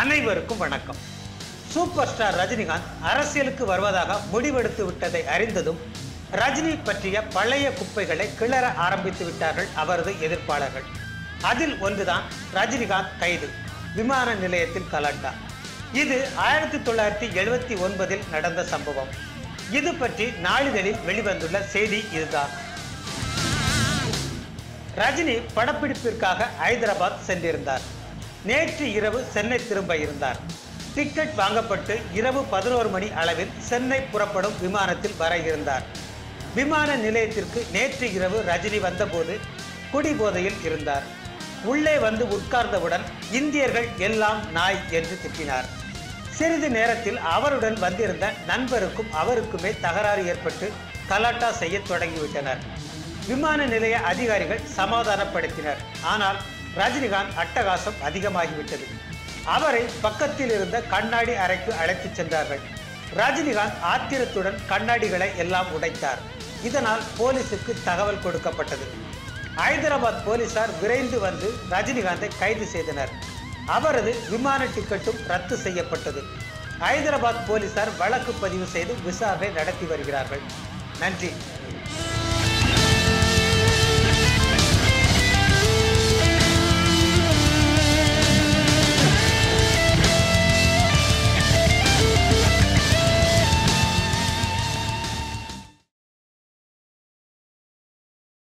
அனைவருக்கும் வணக்கம். Super star Rajinikanth அரசியலுக்கு வருவதாக முடிவெடுத்து விட்டதை அறிந்ததும் ரஜினி பற்றிய பழைய குப்பைகளை கிளற ஆரம்பித்து விட்டார்கள் அவரது எதிர்ப்பாளர்கள். அதில் ஒன்றுதான் ரஜினிகாந்த் கைது விமான நிலையத்தில் கலண்டா இது ஆயிரத்தி தொள்ளாயிரத்தி எழுபத்தி ஒன்பதில் நடந்த சம்பவம். இது பற்றி நாளிதழில் வெளிவந்துள்ள செய்தி இதுதான். ரஜினி படப்பிடிப்பிற்காக ஹைதராபாத் சென்றிருந்தார். நேற்று இரவு சென்னை திரும்ப இருந்தார். டிக்கெட் வாங்கப்பட்டு இரவு பதினோரு மணி அளவில் சென்னை புறப்படும் விமானத்தில் வர இருந்தார். விமான நிலையத்திற்கு நேற்று இரவு ரஜினி வந்தபோது குடிபோதையில் இருந்தார். உள்ளே வந்து உட்கார்ந்தவுடன் இந்தியர்கள் எல்லாம் நாய் என்று திட்டினார். சிறிது நேரத்தில் அவருடன் வந்திருந்த நண்பருக்கும் அவருக்குமே தகராறு ஏற்பட்டு கலாட்டா செய்ய தொடங்கிவிட்டனர். விமான நிலைய அதிகாரிகள் சமாதானப்படுத்தினர். ஆனால் ரஜினிகாந்த் அட்டகாசம் அதிகமாகிவிட்டது. அவரை பக்கத்தில் இருந்த கண்ணாடி அறைக்கு அழைத்துச் சென்றார்கள். ரஜினிகாந்த் ஆத்திரத்துடன் கண்ணாடிகளை எல்லாம் உடைத்தார். இதனால் போலீசுக்கு தகவல் கொடுக்கப்பட்டது. ஹைதராபாத் போலீசார் விரைந்து வந்து ரஜினிகாந்தை கைது செய்தனர். அவரது விமான டிக்கெட்டும் ரத்து செய்யப்பட்டது. ஹைதராபாத் போலீசார் வழக்கு பதிவு செய்து விசாரணை நடத்தி வருகிறார்கள். நன்றி.